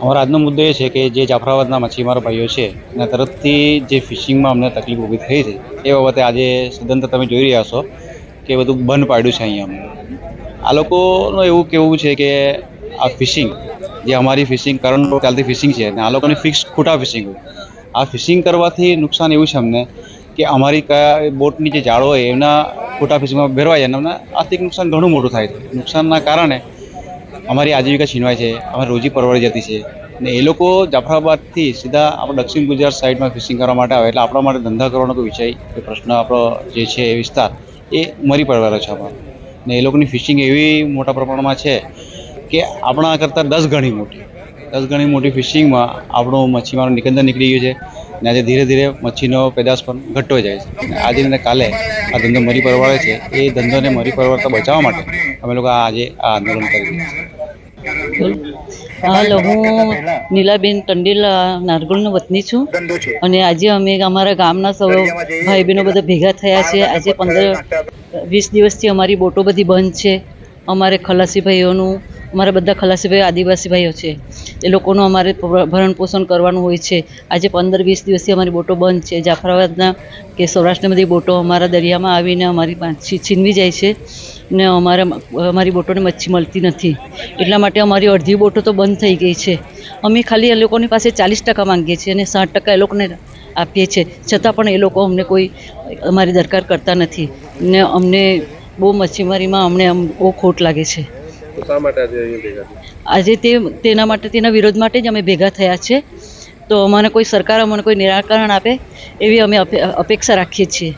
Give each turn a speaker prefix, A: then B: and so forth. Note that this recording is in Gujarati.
A: અમારો આજનો મુદ્દો એ છે કે જે જાફરાબાદના મચ્છીમારો ભાઈઓ છે, એના તરફથી જે ફિશિંગમાં અમને તકલીફ ઊભી થઈ છે, એ બાબતે આજે સદંતર તમે જોઈ રહ્યા છો કે બધું બંધ પાડ્યું છે અહીંયા અમને. આ લોકોનું એવું કેવું છે કે આ ફિશિંગ, જે અમારી ફિશિંગ કરંટ કાલથી ફિશિંગ છે, અને આ લોકોની ફિક્સ ખોટા ફિશિંગ હોય. આ ફિશિંગ કરવાથી નુકસાન એવું છે અમને કે અમારી કયા બોટની જે જાળો હોય એમના ખોટા ફિશિંગમાં ભેરવાય અને અમને આર્થિક નુકસાન ઘણું મોટું થાય છે. નુકસાનના કારણે અમારી આજીવિકા છીનવાય છે, અમારી રોજી પરવડી જતી છે. ને એ લોકો જાફરાબાદથી સીધા આપણે દક્ષિણ ગુજરાત સાઈડમાં ફિશિંગ કરવા માટે આવે, એટલે આપણા માટે ધંધા કરવાનો કોઈ વિષય કે પ્રશ્ન આપણો જે છે એ વિસ્તાર, એ મરી પડવાનો છે અમારો ને એ લોકોની ફિશિંગ એવી મોટા પ્રમાણમાં છે કે આપણા કરતાં દસ ગણી મોટી. દસ ગણી મોટી ફિશિંગમાં આપણું મચ્છીમારો નિકંદર નીકળી ગયું છે, ને આજે ધીરે ધીરે મચ્છીનો પેદાશ પણ ઘટતો જાય છે. અને આજે ને કાલે આ ધંધો મરી પરવાડે છે, એ ધંધોને મરી પરવાળતા બચાવવા માટે અમે લોકો આજે આ આંદોલન કરી રહ્યા છીએ.
B: હાલો હું નીલાબેન ટંડેલ અ, વતની છું. અને આજે અમે અમારા ગામના સૌ ભાઈ બહેનો બધા ભેગા થયા છે. આજે પંદર વીસ દિવસથી અમારી બોટો બધી બંધ છે. અમારે ખલાસી ભાઈઓનું અમારા બધા ખલાસી ભાઈઓ આદિવાસી ભાઈઓ છે. એ લોકોનું અમારે ભરણ પોષણ કરવાનું હોય છે. આજે પંદર વીસ દિવસથી અમારી બોટો બંધ છે. જાફરાબાદના કે સૌરાષ્ટ્રની બધી બોટો અમારા દરિયામાં આવીને અમારી માછી છીનવી જાય છે ને અમારા અમારી બોટોને મચ્છી મળતી નથી. એટલા માટે અમારી અડધી બોટો તો બંધ થઈ ગઈ છે. અમે ખાલી એ લોકોની પાસે ચાલીસ ટકા માંગીએ છીએ અને સાઠ ટકા એ લોકોને આપીએ છીએ. છતાં પણ એ લોકો અમને કોઈ અમારી દરકાર કરતા નથી ને અમને બહુ મચ્છીમારીમાં અમને બહુ ખોટ લાગે છે.
C: આજે
B: આજે તે, તેના માટે, તેના વિરોધ માટે જ અમે ભેગા થયા છે. તો અમને કોઈ સરકાર અમને કોઈ નિરાકરણ આપે એવી અમે અપેક્ષા રાખીએ છીએ.